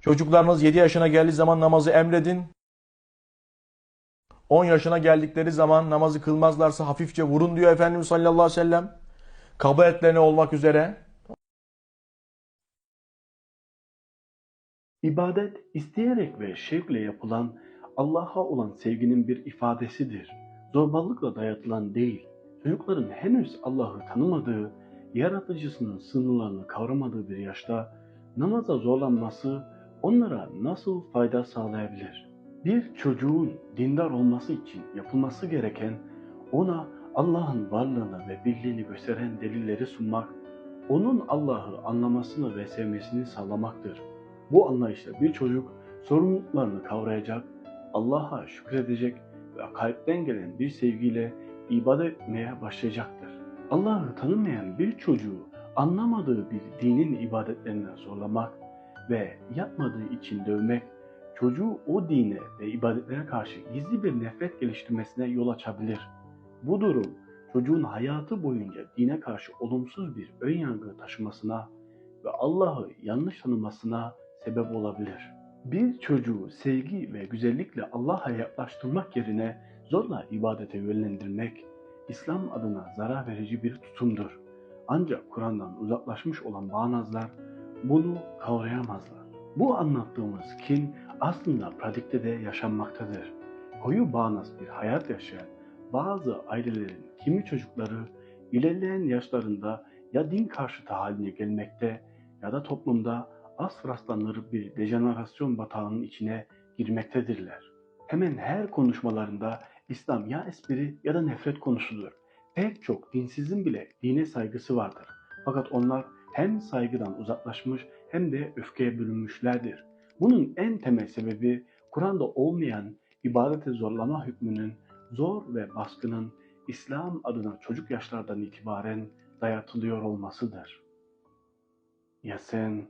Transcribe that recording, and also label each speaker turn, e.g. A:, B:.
A: Çocuklarınız 7 yaşına geldiği zaman namazı emredin. 10 yaşına geldikleri zaman namazı kılmazlarsa hafifçe vurun diyor Efendimiz sallallahu aleyhi ve sellem. Kaba etlerine olmak üzere.
B: İbadet isteyerek ve şevkle yapılan Allah'a olan sevginin bir ifadesidir. Zorbalıkla dayatılan değil. Çocukların henüz Allah'ı tanımadığı, yaratıcısının sınırlarını kavramadığı bir yaşta namaza zorlanması onlara nasıl fayda sağlayabilir? Bir çocuğun dindar olması için yapılması gereken ona Allah'ın varlığını ve birliğini gösteren delilleri sunmak, onun Allah'ı anlamasını ve sevmesini sağlamaktır. Bu anlayışla bir çocuk sorumluluklarını kavrayacak, Allah'a şükredecek ve kalpten gelen bir sevgiyle ibadet etmeye başlayacaktır. Allah'ı tanımayan bir çocuğu anlamadığı bir dinin ibadetlerine zorlamak ve yapmadığı için dövmek, çocuğu o dine ve ibadetlere karşı gizli bir nefret geliştirmesine yol açabilir. Bu durum çocuğun hayatı boyunca dine karşı olumsuz bir ön yargı taşımasına ve Allah'ı yanlış tanımasına sebep olabilir. Bir çocuğu sevgi ve güzellikle Allah'a yaklaştırmak yerine zorla ibadete yönlendirmek, İslam adına zarar verici bir tutumdur. Ancak Kur'an'dan uzaklaşmış olan bağnazlar bunu kavrayamazlar. Bu anlattığımız kin aslında pratikte de yaşanmaktadır. Koyu bağnaz bir hayat yaşayan bazı ailelerin kimi çocukları ilerleyen yaşlarında ya din karşıtı haline gelmekte ya da toplumda az rastlanır bir dejenerasyon batağının içine girmektedirler. Hemen her konuşmalarında İslam ya espri ya da nefret konusudur. Pek çok dinsizin bile dine saygısı vardır. Fakat onlar hem saygıdan uzaklaşmış hem de öfkeye bürünmüşlerdir. Bunun en temel sebebi Kur'an'da olmayan ibadete zorlama hükmünün zor ve baskının İslam adına çocuk yaşlardan itibaren dayatılıyor olmasıdır. Ya sen